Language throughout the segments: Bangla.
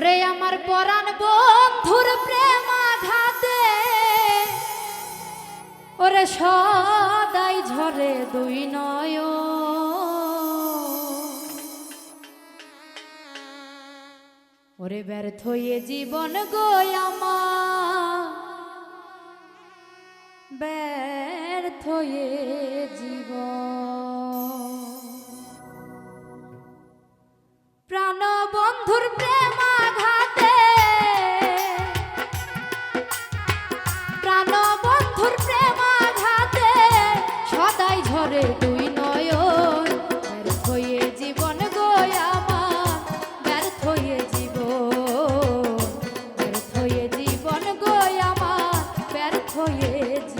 ওরে আমার পরাণ বন্ধুর প্রেম আঘাতে, ওরে সদাই ঝরে দুই নয় ওরে ব্যর্থ এ জীবন গোয়ামা ব্যর্থ এ জীবন। প্রাণ বন্ধুর প্রেম ব্যর্থ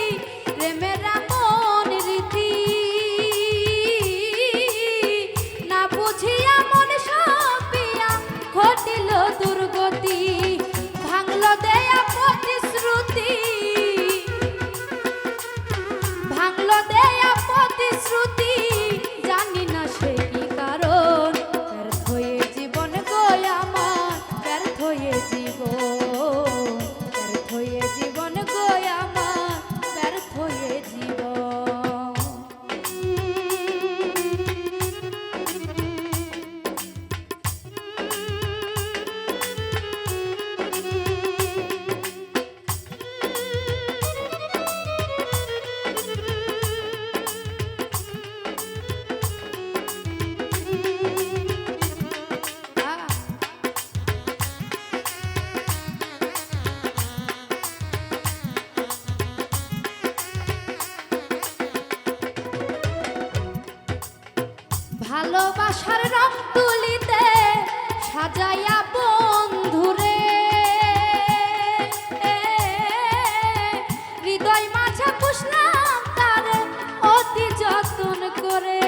ভালোবাসার রং তুলিতে সাজাইয়া বন্ধুরে। হৃদয় মাঝে অতি যত্ন করে।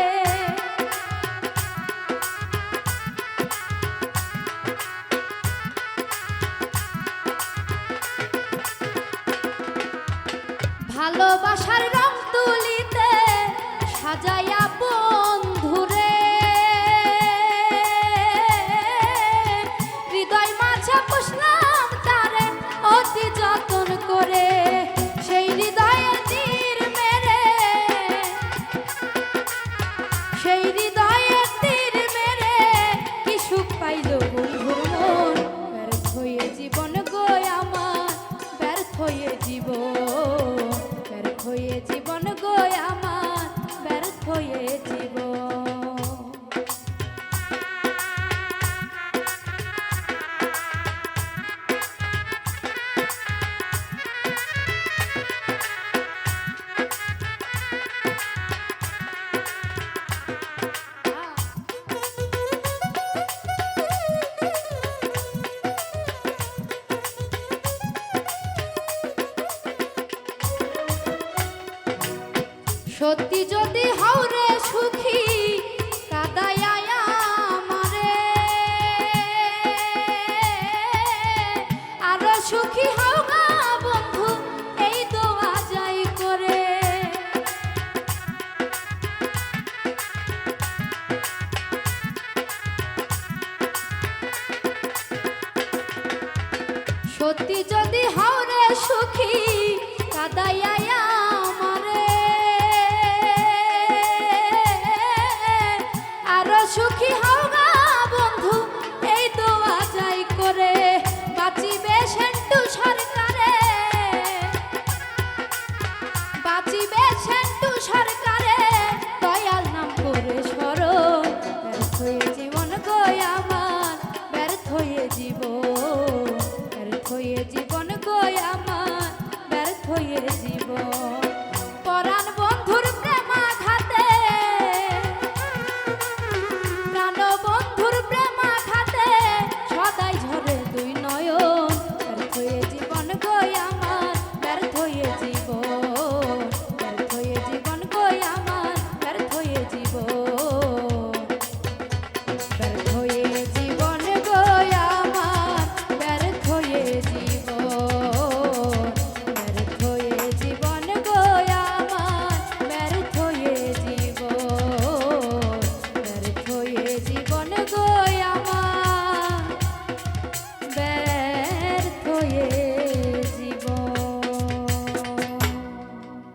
ভালোবাসার রং সত্যি যদি হাওরে সুখী, কাদায়া আমারে। আরও সুখী হও গা বন্ধু, এই দোয়া যাই করে। সত্যি যদি হাওরে